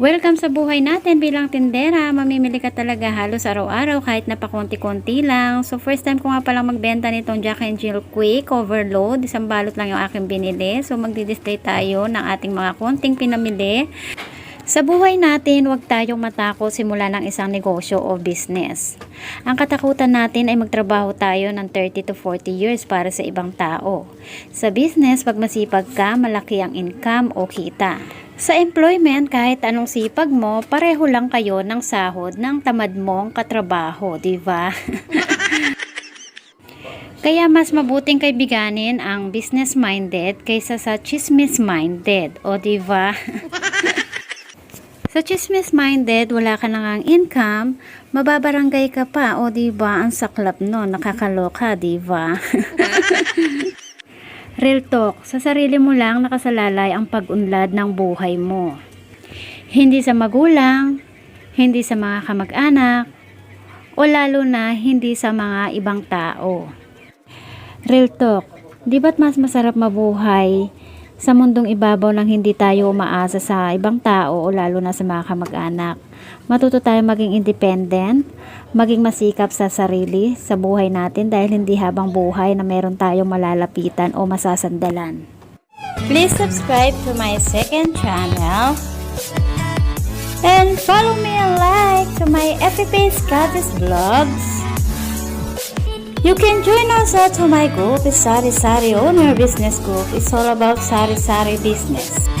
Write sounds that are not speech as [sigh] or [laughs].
Welcome sa buhay natin bilang tindera. Mamimili ka talaga halos araw-araw kahit napakunti-kunti lang. So first time ko nga palang magbenta nitong Jack and Jill Quick Overload. Isang balot lang yung aking binili. So magdi-display tayo ng ating mga konting pinamili. Sa buhay natin, huwag tayong matakot simula ng isang negosyo o business. Ang katakutan natin ay magtrabaho tayo ng 30 to 40 years para sa ibang tao. Sa business, pag masipag ka, malaki ang income o kita. Sa employment, kahit anong sipag mo, pareho lang kayo ng sahod ng tamad mong katrabaho, di ba? [laughs] Kaya mas mabuting kaibiganin ang business-minded kaysa sa chismis-minded, o di ba? [laughs] Sa chismis-minded, wala ka nang ang income, mababarangay ka pa, o di ba? Ang saklap no, nakakaloka, di ba? [laughs] Real talk, sa sarili mo lang nakasalalay ang pag-unlad ng buhay mo. Hindi sa magulang, hindi sa mga kamag-anak, o lalo na hindi sa mga ibang tao. Real talk, di ba't mas masarap mabuhay sa mundong ibabaw nang hindi tayo umaasa sa ibang tao o lalo na sa mga kamag-anak? Matuto tayo maging independent, maging masikap sa sarili, sa buhay natin dahil hindi habang buhay na meron tayong malalapitan o masasandalan. Please subscribe to my second channel and follow me and like to my page Goddess Vlogs. You can join us at my group, Sari Sari Owner Business Group. It's all about Sari Sari business.